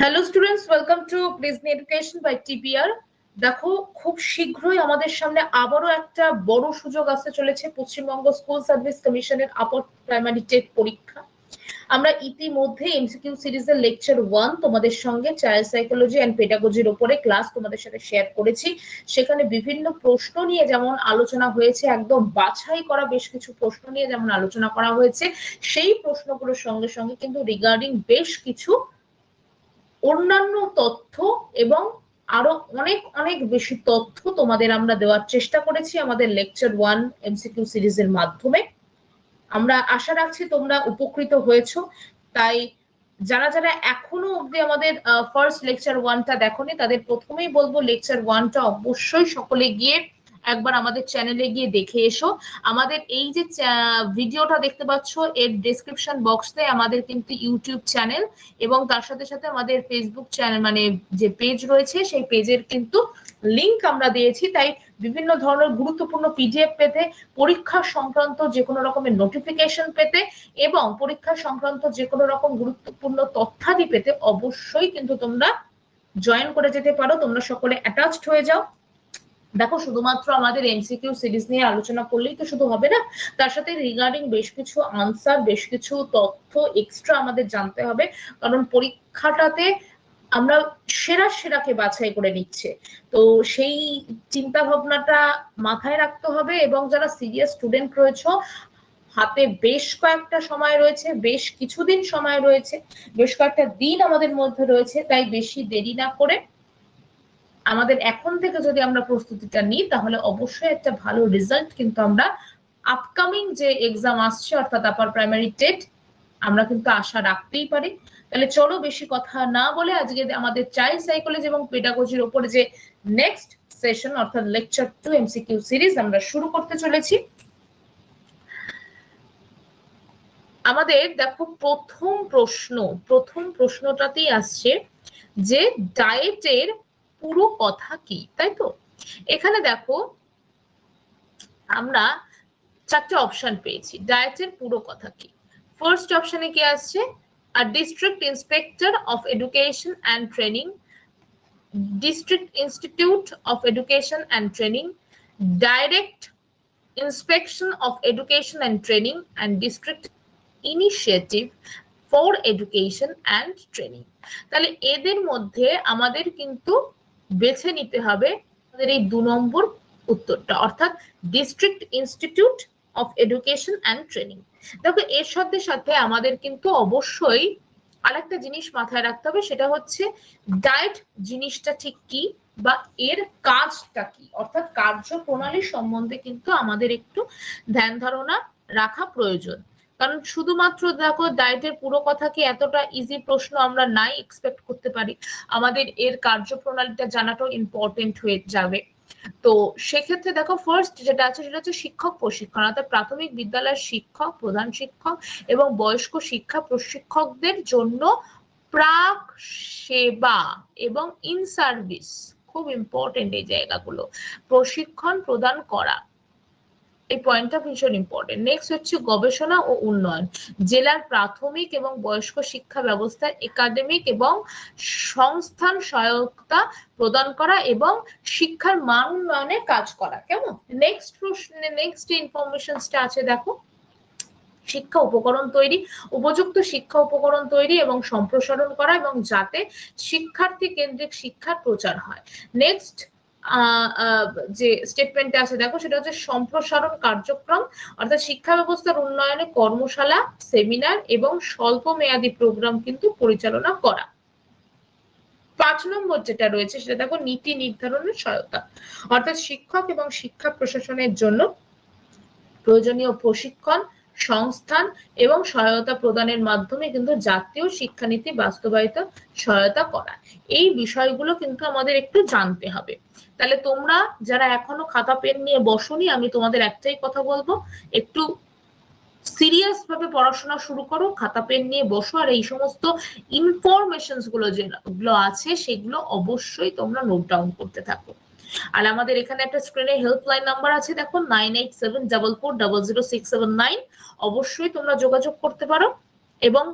Hello students welcome to প্রিজনি education by TPR দেখো, খুব শীঘ্রই আমাদের সামনে আবারও একটা বড় সুযোগ আসতে চলেছে পশ্চিমবঙ্গ স্কুল সার্ভিস কমিশনের আপার প্রাইমারি টেট পরীক্ষা। আমরা ইতিমধ্যে এমসিকিউ সিরিজের লেকচার ওয়ান তোমাদের সঙ্গে চাইল্ড সাইকোলজি অ্যান্ড পেডাগোজির উপরে ক্লাস তোমাদের সাথে শেয়ার করেছি। সেখানে বিভিন্ন প্রশ্ন নিয়ে যেমন আলোচনা হয়েছে, একদম বাছাই করা বেশ কিছু প্রশ্ন নিয়ে যেমন আলোচনা করা হয়েছে, সেই প্রশ্নগুলোর সঙ্গে সঙ্গে কিন্তু রিগার্ডিং বেশ কিছু অন্যান্য তথ্য এবং আরও অনেক অনেক বেশি তথ্য তোমাদের আমরা দেওয়ার চেষ্টা করেছি আমাদের লেকচার ওয়ান এমসিকিউ সিরিজের মাধ্যমে। আমরা আশা রাখছি তোমরা উপকৃত হয়েছো। তাই যারা যারা এখনও অব্দি আমাদের ফার্স্ট লেকচার ওয়ানটা দেখোনি, তাদের প্রথমেই বলব লেকচার ওয়ানটা অবশ্যই সকলে গিয়ে একবার আমাদের চ্যানেলে গিয়ে দেখে এসো। আমাদের এই যে ভিডিওটা দেখতে পাচ্ছ, এর ডেসক্রিপশন বক্সে আমাদের কিন্তু ইউটিউব চ্যানেল এবং তার সাথে সাথে আমাদের ফেসবুক চ্যানেল মানে যে পেজ রয়েছে, সেই পেজের কিন্তু লিংক আমরা দিয়েছি। তাই বিভিন্ন ধরনের গুরুত্বপূর্ণ পিডিএফ পেতে, পরীক্ষা সংক্রান্ত যে কোনো রকমের নোটিফিকেশন পেতে এবং পরীক্ষা সংক্রান্ত যে কোনো রকম গুরুত্বপূর্ণ তথ্যাদি পেতে অবশ্যই কিন্তু তোমরা জয়েন করে যেতে পারো। তোমরা সকলে অ্যাটাচড হয়ে যাও। দেখো, শুধুমাত্র আমাদের এমসিকিউ সিরিজ নিয়ে আলোচনা করলেই তো শুধু হবে না, তার সাথে রিগার্ডিং বেশ কিছু আনসার বেশ কিছু তথ্য এক্সট্রা আমাদের জানতে হবে, কারণ পরীক্ষাটাতে আমরা সেরা সেরাকে বাছাই করে নিচ্ছে। তো সেই চিন্তা ভাবনাটা মাথায় রাখতে হবে এবং যারা সিরিয়াস স্টুডেন্ট রয়েছে, হাতে বেশ কয়েকটা সময় রয়েছে, বেশ কিছুদিন সময় রয়েছে, বেশ কয়েকটা দিন আমাদের মধ্যে রয়েছে, তাই বেশি দেরি না করে আমাদের এখন থেকে যদি আমরা প্রস্তুতিটা নিই, তাহলে অবশ্যই একটা ভালো রেজাল্ট কিন্তু আমরা আপকামিং যে এক্সাম আসছে, অর্থাৎ আপার প্রাইমারি টেট, আমরা কিন্তু আশা রাখতেই পারি। তাহলে চলো বেশি কথা না বলে আজকে আমাদের চাইল্ড সাইকোলজি এবং পেডাগোজির উপরে যে নেক্সট সেশন অর্থাৎ লেকচার টু এমসিকিউ সিরিজ আমরা শুরু করতে চলেছি। আমাদের দেখো প্রথম প্রশ্ন, প্রথম প্রশ্নটাতেই আসছে যে ডায়েটের পুরো কথা কি, তাই তো? এখানে দেখো, আমরা চারটে অপশন পেয়েছি। ডায়েটের পুরো কথা কি? ফার্স্ট অপশনে কি আসছে? District inspector of education and training district institute of education and training direct inspection of education and training and district initiative for education and training তাহলে এদের মধ্যে আমাদের কিন্তু বেছে নিতে হবে আমাদের এই দু নম্বর উত্তরটা, অর্থাৎ district institute of education and training দেখো, এর সাথে সাথে আমাদের কিন্তু অবশ্যই আরেকটা জিনিস মাথায় রাখতে হবে, সেটা হচ্ছে ডায়েট জিনিসটা ঠিক কি বা এর কাজটা কি? অর্থাৎ কার্যপ্রণালী সম্বন্ধে কিন্তু আমাদের একটু ধ্যান ধারণা রাখা প্রয়োজন। কারণ শুধুমাত্র দেখো ডায়েটের পুরো কথা কি এতটা ইজি প্রশ্ন আমরা নাই এক্সপেক্ট করতে পারি। আমাদের এর কার্যপ্রণালীটা জানাটাও ইম্পর্টেন্ট হয়ে যাবে। তো সেক্ষেত্রে দেখো ফার্স্ট যেটা আছে সেটা হচ্ছে শিক্ষক প্রশিক্ষণ, অর্থাৎ প্রাথমিক বিদ্যালয়ের শিক্ষক, প্রধান শিক্ষক এবং বয়স্ক শিক্ষা প্রশিক্ষকদের জন্য প্রাক সেবা এবং ইন সার্ভিস খুব ইম্পর্টেন্ট এই জায়গাগুলো। প্রশিক্ষণ প্রদান করা। এই পয়েন্টটা ভীষণ ইম্পর্টেন্ট নেক্সট হচ্ছে গবেষণা ও উন্নয়ন। জেলার প্রাথমিক এবং বয়স্ক শিক্ষা ব্যবস্থার একাডেমিক এবং সংস্থান সহায়তা প্রদান করা এবং শিক্ষার মান উন্নয়নে কাজ করা। কেমন? নেক্সট প্রশ্ন নেক্সট ইনফরমেশনসটা আছে দেখো। শিক্ষা উপকরণ তৈরি, উপযুক্ত শিক্ষা উপকরণ তৈরি এবং সম্প্রসারণ করা এবং যাতে শিক্ষার্থী কেন্দ্রিক শিক্ষার প্রচার হয়। নেক্সট যে স্টেটমেন্টে আছে, দেখো, সেটা হচ্ছে সম্প্রসারণ কার্যক্রম, অর্থাৎ শিক্ষা ব্যবস্থার উন্নয়নে কর্মশালা সেমিনার এবং স্বল্প মেয়াদী প্রোগ্রাম কিন্তু পরিচালনা করা। পাঁচ নম্বর যেটা রয়েছে, সেটা দেখো, নীতি নির্ধারণের সহায়তা। অর্থাৎ শিক্ষক এবং শিক্ষা প্রশাসনের জন্য প্রয়োজনীয় প্রশিক্ষণ সংস্থান এবং সহায়তা প্রদানের মাধ্যমে কিন্তু জাতীয় শিক্ষানীতি বাস্তবায়িত সহায়তা করা এই বিষয়গুলো কিন্তু আমাদের একটু জানতে হবে। তাহলে তোমরা যারা এখনও খাতা, পেন নিয়ে বসনি, আমি তোমাদের একটাই কথা বলব, একটু সিরিয়াস ভাবে পড়াশোনা শুরু করো, খাতা, পেন নিয়ে বসো, আর এই সমস্ত ইনফরমেশনগুলো যেগুলো আছে, সেগুলো অবশ্যই তোমরা নোট ডাউন করতে থাকো। আর আমাদের এখানে একটা স্ক্রিনে হেল্পলাইন নাম্বার আছে, দেখো nine eight seven double four double zero six seven nine অবশ্যই তোমরা যোগাযোগ করতে পারো এবং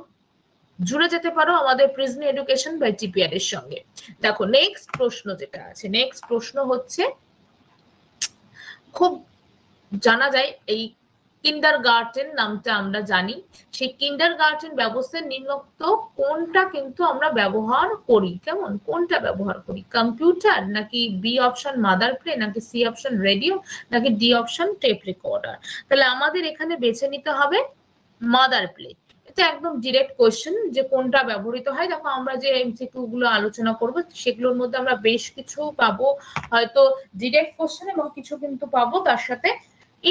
জুড়ে যেতে পারো আমাদের প্রিজন এডুকেশন বাই টিপিআর এর সঙ্গে। দেখো নেক্সট প্রশ্ন যেটা আছে নেক্সট প্রশ্ন হচ্ছে, খুব জানা যায় এই কিন্ডার গার্ডেন নামটা আমরা জানি। সেই কিন্ডার গার্ডেন ব্যবস্থার নিম্নোক্ত কোনটা কিন্তু আমরা ব্যবহার করি? কেমন? কোনটা ব্যবহার করি? কম্পিউটার নাকি বি অপশন মাদার প্লে নাকি সি অপশন রেডিও নাকি ডি অপশন টেপ রেকর্ডার তাহলে আমাদের এখানে বেছে নিতে হবে মাদার প্লে এটা একদম ডিরেক্ট কোয়েশ্চেন যে কোনটা ব্যবহৃত হয়। দেখো, আমরা যে এমসিকিউ গুলো আলোচনা করব, সেগুলোর মধ্যে আমরা বেশ কিছু পাবো। হয়তো ডিরেক্ট কোশ্চেন এবং কিছু কিন্তু পাবো তার সাথে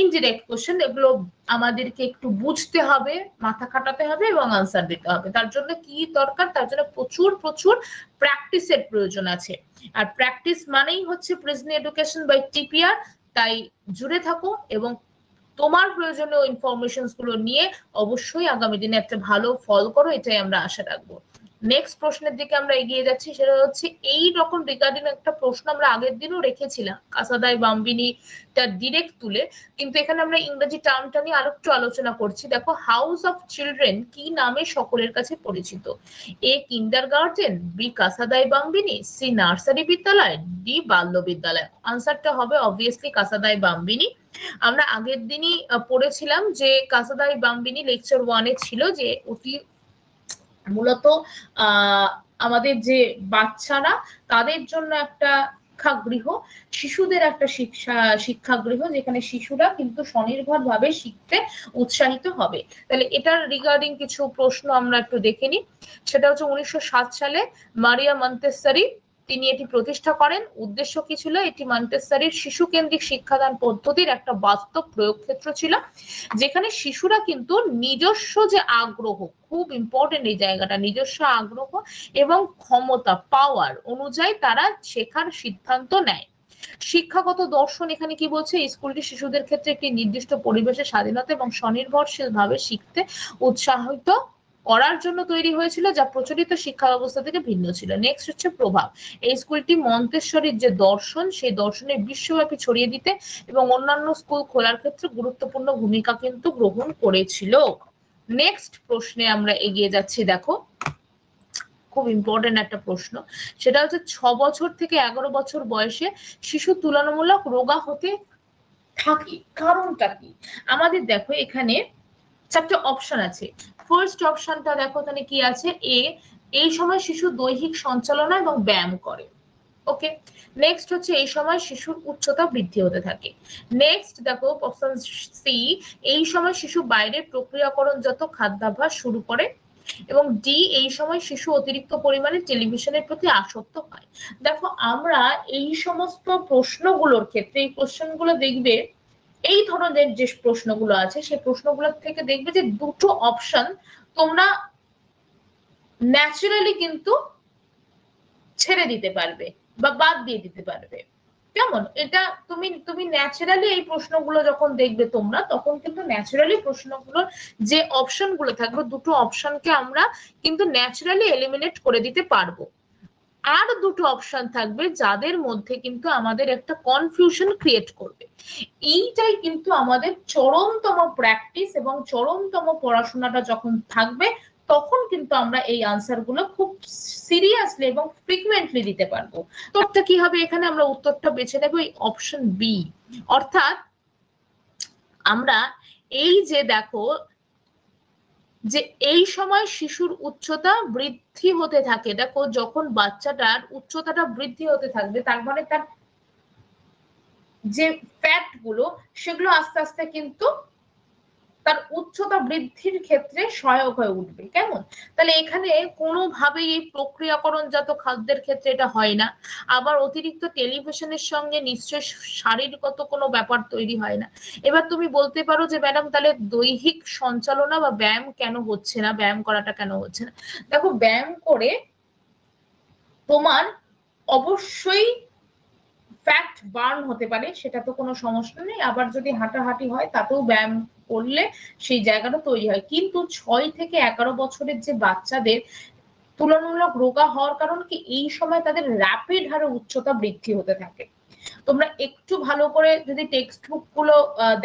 ইনডিরেক্ট কোশ্চেন এগুলো আমাদেরকে একটু বুঝতে হবে, মাথা খাটাতে হবে এবং আনসার দিতে হবে। তার জন্য কি দরকার? তার জন্য প্রচুর প্রচুর প্র্যাকটিসের প্রয়োজন আছে। আর প্র্যাকটিস মানেই হচ্ছে প্রেজেন্ট এডুকেশন বাই টিপিআর তাই জুড়ে থাকো এবং তোমার প্রয়োজনীয় ইনফরমেশনগুলো নিয়ে অবশ্যই আগামী দিনে একটা ভালো ফল করো, এটাই আমরা আশা রাখব। নেক্সট প্রশ্নের দিকে আমরা এগিয়ে যাচ্ছি, সেটা হচ্ছে এই রকম রিগার্ডিং একটা প্রশ্ন আমরা আগের দিনও রেখেছিলাম কাসাদাই বাম্বিনি তার ডিরেক্ট তুলে, কিন্তু এখানে আমরা ইংরেজি টার্মটা নিয়ে আরও একটু আলোচনা করছি। দেখো হাউস অফ চিলড্রেন কি নামে সকলের কাছে পরিচিত? A kindergarten B casa dei bambini C nursery বিদ্যালয় ডি বাল্য বিদ্যালয়। আনসারটা হবে অবভিয়াসলি কাসাদাই বাম্বিনি। আমরা আগের দিনই পড়েছিলাম যে কাসাদাই বাম্বিনি লেকচার ওয়ানে ছিল যে অতি মূলত আমাদের যে বাচ্চারা, তাদের জন্য একটা শিক্ষাগৃহ, শিশুদের একটা শিক্ষা, শিক্ষাগৃহ, যেখানে শিশুরা কিন্তু স্বনির্ভর ভাবে শিখতে উৎসাহিত হবে। তাহলে এটার রিগার্ডিং কিছু প্রশ্ন আমরা একটু দেখে নিই। সেটা হচ্ছে উনিশশো সাত সালে মারিয়া মন্তেসারি তিনি এটি প্রতিষ্ঠা করেন। উদ্দেশ্য কি ছিল? এটি মন্তেসারির শিশু কেন্দ্রিক শিক্ষাদান পদ্ধতির একটা বাস্তব প্রয়োগ ক্ষেত্র ছিল, যেখানে শিশুরা কিন্তু নিজস্ব যে আগ্রহ, খুব ইম্পর্টেন্ট এই জায়গাটা, নিজস্ব আগ্রহ এবং ক্ষমতা পাওয়ার অনুযায়ী তারা শেখার সিদ্ধান্ত নেয়। শিক্ষাগত দর্শন এখানে কি বলছে? স্কুলটি শিশুদের ক্ষেত্রে একটি নির্দিষ্ট পরিবেশে স্বাধীনতা এবং স্বনির্ভরশীল ভাবে শিখতে উৎসাহিত করার জন্য তৈরি হয়েছিল, যা প্রচলিত শিক্ষা ব্যবস্থা থেকে ভিন্ন ছিল। নেক্সট হচ্ছে প্রভাব। এই স্কুলটি মন্তেশ্বরীর যে দর্শন, সেই দর্শনের বিশ্বব্যাপী ছড়িয়ে দিতে এবং অন্যান্য স্কুল খোলার ক্ষেত্রে গুরুত্বপূর্ণ ভূমিকা কিন্তু গ্রহণ করেছিল। নেক্সট প্রশ্নে আমরা এগিয়ে যাচ্ছি, দেখো। খুব ইম্পর্টেন্ট একটা প্রশ্ন। সেটা হচ্ছে, ছ বছর থেকে এগারো বছর বয়সে শিশু তুলনামূলক রোগা হতে থাকে। কারণটা কি? আমাদের দেখো এখানে চারটে অপশন আছে। ফার্স্ট অপশনটা দেখো তাহলে কি আছে? এ এই সময় শিশু দৈহিক সঞ্চালনা এবং ব্যায়াম করে। ওকে নেক্সট হচ্ছে এই সময় শিশুর উচ্চতা বৃদ্ধি হতে থাকে। নেক্সট দেখো অপশন সি এই সময় শিশু বাইরের প্রক্রিয়াকরণজাত খাদ্যাভ্যাস শুরু করে এবং ডি এই সময় শিশু অতিরিক্ত পরিমাণে টেলিভিশনের প্রতি আসক্ত হয়। দেখো, আমরা এই সমস্ত প্রশ্নগুলোর ক্ষেত্রে, এই কোশ্চেনগুলো দেখবে এই ধরনের যে প্রশ্নগুলো আছে, সেই প্রশ্নগুলোর থেকে দেখবে যে দুটো অপশন তোমরা ন্যাচারালি কিন্তু ছেড়ে দিতে পারবে বা বাদ দিয়ে দিতে পারবে। কেমন? এটা তুমি তুমি ন্যাচারালি এই প্রশ্নগুলো যখন দেখবে তোমরা, তখন কিন্তু ন্যাচারালি প্রশ্নগুলোর যে অপশনগুলো থাকবে, দুটো অপশনকে আমরা কিন্তু ন্যাচারালি এলিমিনেট করে দিতে পারব। আর দুটো অপশন থাকবে যাদের মধ্যে কিন্তু আমাদের একটা কনফিউশন ক্রিয়েট করবে। এইটাই কিন্তু আমাদের চরমতম প্র্যাকটিস এবং চরমতম পড়াশোনাটা যখন থাকবে, তখন কিন্তু আমরা এই আনসারগুলো খুব সিরিয়াসলি এবং ফ্রিকুয়েন্টলি দিতে পারব। তোরটা কি হবে? এখানে আমরা উত্তরটা বেছে নেব এই অপশন বি অর্থাৎ আমরা এই যে দেখো যে এই সময় শিশুর উচ্চতা বৃদ্ধি হতে থাকে। দেখো, যখন বাচ্চাটার উচ্চতাটা বৃদ্ধি হতে থাকবে, তার মানে তার যে ফ্যাটগুলো, সেগুলো আস্তে আস্তে কিন্তু তার উচ্চতা বৃদ্ধির ক্ষেত্রে সহায়ক হয়ে উঠবে, কেমন? তাহলে এখানে কোনোভাবেই এই প্রক্রিয়াকরণজাত খাদ্যের ক্ষেত্রে এটা হয় না। আবার অতিরিক্ত টেলিভিশনের সঙ্গে নিশ্চয় শারীরগত কোনো ব্যাপার তৈরি হয় না। এবার তুমি বলতে পারো যে, ম্যাডাম, তাহলে দৈহিক সঞ্চালনা বা ব্যায়াম কেন হচ্ছে না? ব্যায়াম করাটা কেন হচ্ছে না? দেখো, ব্যায়াম করে তোমার অবশ্যই ফ্যাট বার্ন হতে পারে, সেটা তো কোনো সমস্যা নেই। আবার যদি হাঁটাহাঁটি হয়, তাতেও ব্যায়াম করলে সেই জায়গাটা তৈরি হয়। কিন্তু ছয় থেকে এগারো বছরের যে বাচ্চাদের তুলনামূলক রোগা হওয়ার কারণ কি, এই সময় তাদের র্যাপিড হারে উচ্চতা বৃদ্ধি হতে থাকে। তোমরা একটু ভালো করে যদি টেক্সট বুকগুলো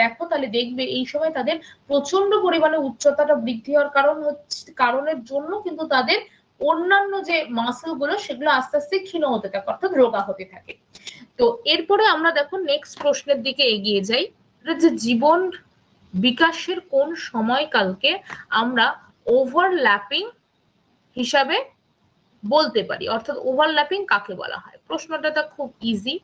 দেখো, তাহলে দেখবে এই সময় তাদের প্রচণ্ড পরিমাণে উচ্চতাটা বৃদ্ধি হওয়ার কারণ হচ্ছে, কারণের জন্য কিন্তু তাদের অন্যান্য যে মাসেলগুলো, সেগুলো আস্তে আস্তে ক্ষীণ হতে থাকে, অর্থাৎ রোগা হতে থাকে। তো এরপরে আমরা দেখো নেক্সট প্রশ্নের দিকে এগিয়ে যাই। যে জীবন বিকাশের কোন সময়কালকে আমরা ওভারল্যাপিং হিসাবে বলতে পারি? অর্থাৎ ওভারল্যাপিং কাকে বলা হয়? প্রশ্নটা তো খুব ইজি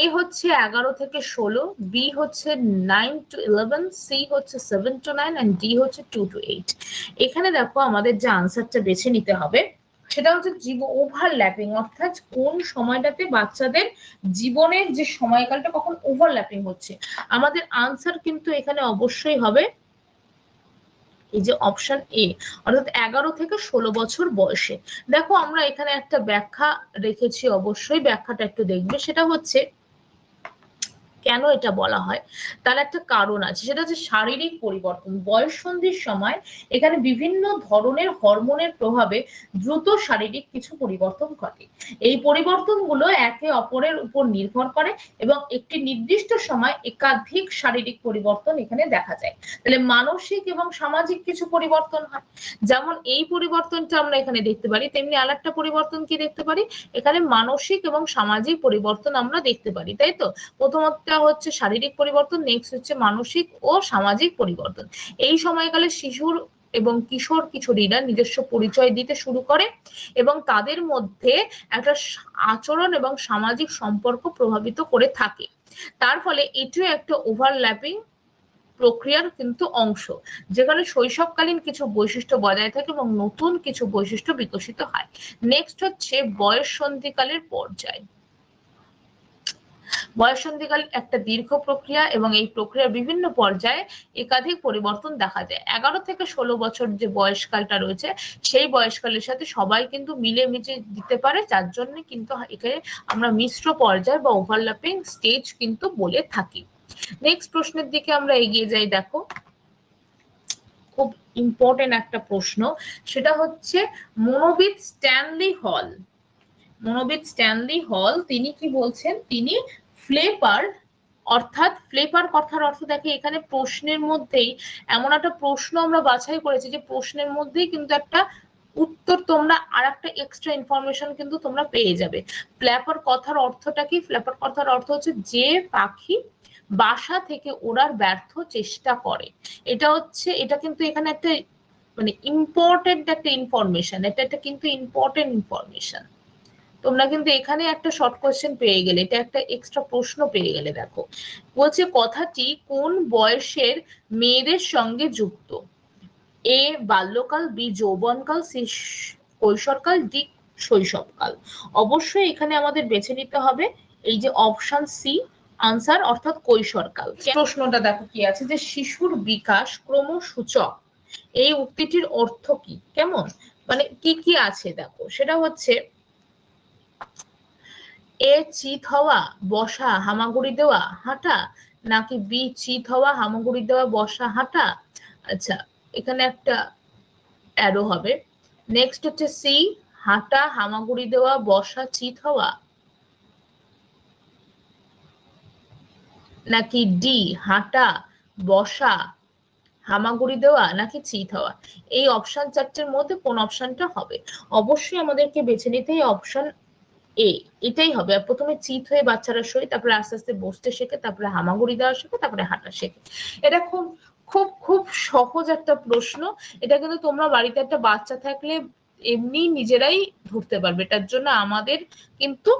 এ হচ্ছে এগারো থেকে ষোলো বি হচ্ছে নাইন টু ইলেভেন সি হচ্ছে seven to nine and D হচ্ছে টু টু এইট এখানে দেখো আমাদের যে আনসারটা বেছে নিতে হবে। সেটা হচ্ছে জীব ওভারল্যাপিং অর্থাৎ কোন সময়টাতে বাচ্চাদের জীবনের যে সময়কালটা কখন ওভারল্যাপিং হচ্ছে। আমাদের আনসার কিন্তু এখানে অবশ্যই হবে এই যে অপশন এ অর্থাৎ এগারো থেকে ষোলো বছর বয়সে। দেখো আমরা এখানে একটা ব্যাখ্যা রেখেছি অবশ্যই, ব্যাখ্যাটা একটু দেখবে। সেটা হচ্ছে কেন এটা বলা হয়? তার একটা কারণ আছে, সেটা হচ্ছে শারীরিক পরিবর্তন। বয়স সন্ধির সময় এখানে বিভিন্ন ধরনের হরমোনের প্রভাবে দ্রুত শারীরিক কিছু পরিবর্তন ঘটে। এই পরিবর্তনগুলো একে অপরের উপর নির্ভর করে এবং একটি নির্দিষ্ট সময় একাধিক শারীরিক পরিবর্তন এখানে দেখা যায়। তাহলে মানসিক এবং সামাজিক কিছু পরিবর্তন হয়। যেমন এই পরিবর্তনটা আমরা এখানে দেখতে পারি, তেমনি আর একটা পরিবর্তন কি দেখতে পারি? এখানে মানসিক এবং সামাজিক পরিবর্তন আমরা দেখতে পারি, তাই তো? প্রথমত হচ্ছে শারীরিক পরিবর্তন নেক্সট হচ্ছে মানসিক ও সামাজিক পরিবর্তন। এই সময়কালে শিশুর এবং কিশোর কিশোরীরা নিজস্ব পরিচয় দিতে শুরু করে এবং তাদের মধ্যে একটা আচরণ এবং সামাজিক সম্পর্ক প্রভাবিত করে থাকে। তার ফলে এটিও একটা ওভারল্যাপিং প্রক্রিয়ার কিন্তু অংশ, যেখানে শৈশবকালীন কিছু বৈশিষ্ট্য বজায় থাকে এবং নতুন কিছু বৈশিষ্ট্য বিকশিত হয়। নেক্সট হচ্ছে বয়স সন্ধিকালের পর্যায়। বয়সন্ধিকাল একটা দীর্ঘ প্রক্রিয়া এবং এই প্রক্রিয়ার বিভিন্ন পর্যায়ে একাধিক পরিবর্তন দেখা যায়। এগারো থেকে ষোলো বছর যে বয়সকালটা রয়েছে, সেই বয়সকালের সাথে সবাই কিন্তু মিলেমিশে দিতে পারে, যার জন্য কিন্তু এখানে আমরা মিশ্র পর্যায় বা ওভারল্যাপিং স্টেজ কিন্তু বলে থাকি। নেক্সট প্রশ্নের দিকে আমরা এগিয়ে যাই, দেখো। খুব ইম্পর্টেন্ট একটা প্রশ্ন, সেটা হচ্ছে মনোবিদ স্ট্যানলি হল। মনোবিদ স্ট্যানলি হল, তিনি কি বলছেন? তিনি ফ্লেপার, অর্থাৎ ফ্লেপার কথার অর্থ দেখে এখানে প্রশ্নের মধ্যেই এমন একটা প্রশ্ন আমরা বাছাই করেছি যে প্রশ্নের মধ্যেই কিন্তু একটা উত্তর তোমরা আর একটা এক্সট্রা ইনফরমেশন কিন্তু তোমরা পেয়ে যাবে। ফ্ল্যাপার কথার অর্থটা কি? ফ্ল্যাপার কথার অর্থ হচ্ছে যে পাখি বাসা থেকে ওড়ার ব্যর্থ চেষ্টা করে। এটা হচ্ছে, এটা কিন্তু এখানে একটা মানে ইম্পর্টেন্ট একটা ইনফরমেশন এটা একটা কিন্তু ইম্পর্টেন্ট ইনফরমেশন তোমরা কিন্তু এখানে একটা শর্ট কোয়েশ্চেন পেয়ে গেলে, এটা একটা এক্সট্রা প্রশ্ন পেয়ে গেলে দেখো। বলছে, কথাটি কোন বয়সের মেয়েদের সঙ্গে যুক্ত? এ, বাল্যকাল, বি, যৌবনকাল, সি, কৈশোরকাল, ডি, শৈশবকাল। অবশ্যই এখানে আমাদের বেছে নিতে হবে, এই যে অপশন সি আনসার অর্থাৎ কৈশোরকাল। প্রশ্নটা দেখো কি আছে, যে শিশুর বিকাশ ক্রমসূচক, এই উক্তিটির অর্থ কি? কেমন? মানে কি কি আছে দেখো? সেটা হচ্ছে এ চিত হওয়া, বসা, হামাগুড়ি দেওয়া, হাঁটা, নাকি বি চিত হওয়া, হামাগুড়ি দেওয়া, বসা, হাঁটা? আচ্ছা এখানে একটা অ্যারো হবে। নেক্সট হচ্ছে সি হাঁটা, হামাগুড়ি দেওয়া, বসা, চিত হওয়া। নাকি ডি হাঁটা, বসা, হামাগুড়ি দেওয়া, নাকি চিত হওয়া? এই অপশন চারটের মধ্যে কোন অপশনটা হবে? অবশ্যই আমাদেরকে বেছে নিতে এই অপশন এ এটাই হবে। আর প্রথমে চিত হয়ে বাচ্চারা শোয় তারপরে আস্তে আস্তে বসতে শেখে তারপরে হামাগুড়ি দেওয়া শেখে তারপরে হাঁটা শেখে। এটা খুব খুব খুব সহজ একটা প্রশ্ন। এটা কিন্তু তোমরা বাড়িতে একটা বাচ্চা থাকলে এমনি নিজেরাই ধরতে পারবে। এটার জন্য আমাদের কিন্তু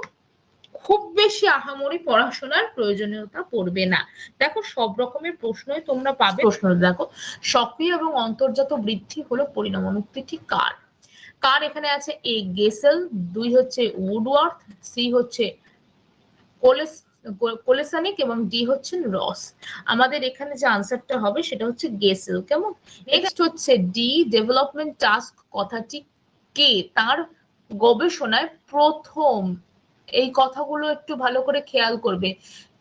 খুব বেশি আহামরি পড়াশোনার প্রয়োজনীয়তা পড়বে না। দেখো সব রকমের প্রশ্নই তোমরা পাবে। প্রশ্ন দেখো। সক্রিয় এবং অন্তর্জাত বৃদ্ধি হলো পরিণামোন্নতি কার? কার এখানে আছে? এ গেসেল, দুই হচ্ছে উডওয়ার্থ, সি হচ্ছে কোলেসানিক এবং ডি হচ্ছেন রস। আমাদের এখানে যে আনসারটা হবে সেটা হচ্ছে গেসেল। কেমন? নেক্সট হচ্ছে ডি, ডেভেলপমেন্ট টাস্ক কথাটি কে? তার গবেষণায় প্রথম, এই কথাগুলো একটু ভালো করে খেয়াল করবে।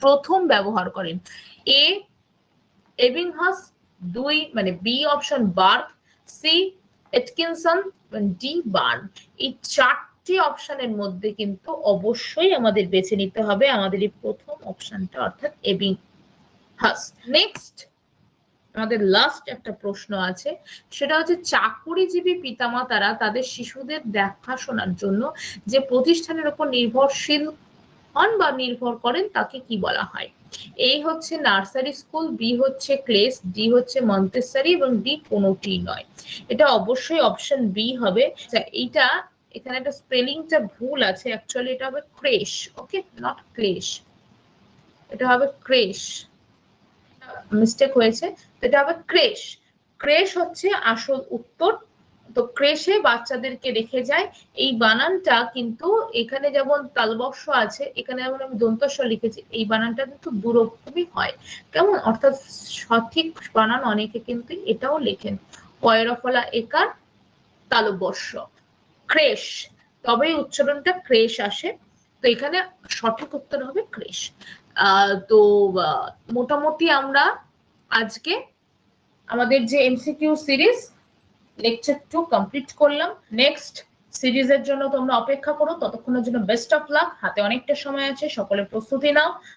প্রথম ব্যবহার করেন। এ এবিংহাস দুই মানে B option Barth, C Atkinson D Burn এই চারটে অপশনের মধ্যে কিন্তু অবশ্যই আমাদের বেছে নিতে হবে। আমাদের এই প্রথম অপশনটা অর্থাৎ এবিং হাস নেক্সট আমাদের লাস্ট একটা প্রশ্ন আছে। সেটা হচ্ছে চাকুরিজীবী পিতামাতারা তাদের শিশুদের দেখাশোনার জন্য যে প্রতিষ্ঠানের উপর নির্ভরশীল হন বা নির্ভর করেন তাকে কি বলা হয়? এই হচ্ছে নার্সারি স্কুল বি হচ্ছে ক্লেস ডি হচ্ছে মন্তেসারি এবং ডি কোনোটি নয়। এটা অবশ্যই অপশন বি হবে। আচ্ছা, এইটা এখানে একটা স্পেলিংটা ভুল আছে। অ্যাকচুয়ালি এটা হবে ক্রেশ ওকে? নট ক্লেশ। এটা হবে ক্রেশ। মিস্টেক হয়েছে। এটা হবে ক্রেশ। ক্রেশ হচ্ছে আসল উত্তর তো ক্রেশে বাচ্চাদেরকে রেখে যায়। এই বানানটা কিন্তু এখানে যেমন তালবর্ষ আছে, এখানে যেমন আমি দন্তস্ব লিখেছি, এই বানানটা কিন্তু দুরকমই হয়। কেমন? অর্থাৎ সঠিক বানান অনেকে কিন্তু এটাও লেখেন। পয়রফলা একার তালবর্ষ। ক্রেশ। তবেই উচ্চারণটা ক্রেশ আসে। তো এখানে সঠিক উত্তর হবে ক্রেশ। তো মোটামুটি আমরা আজকে আমাদের যে MCQ series lecture two complete করলাম। নেক্সট সিরিজের জন্য তোমরা অপেক্ষা করো। ততক্ষণের জন্য বেস্ট অফ লাক হাতে অনেকটা সময় আছে সকলে প্রস্তুতি নাও।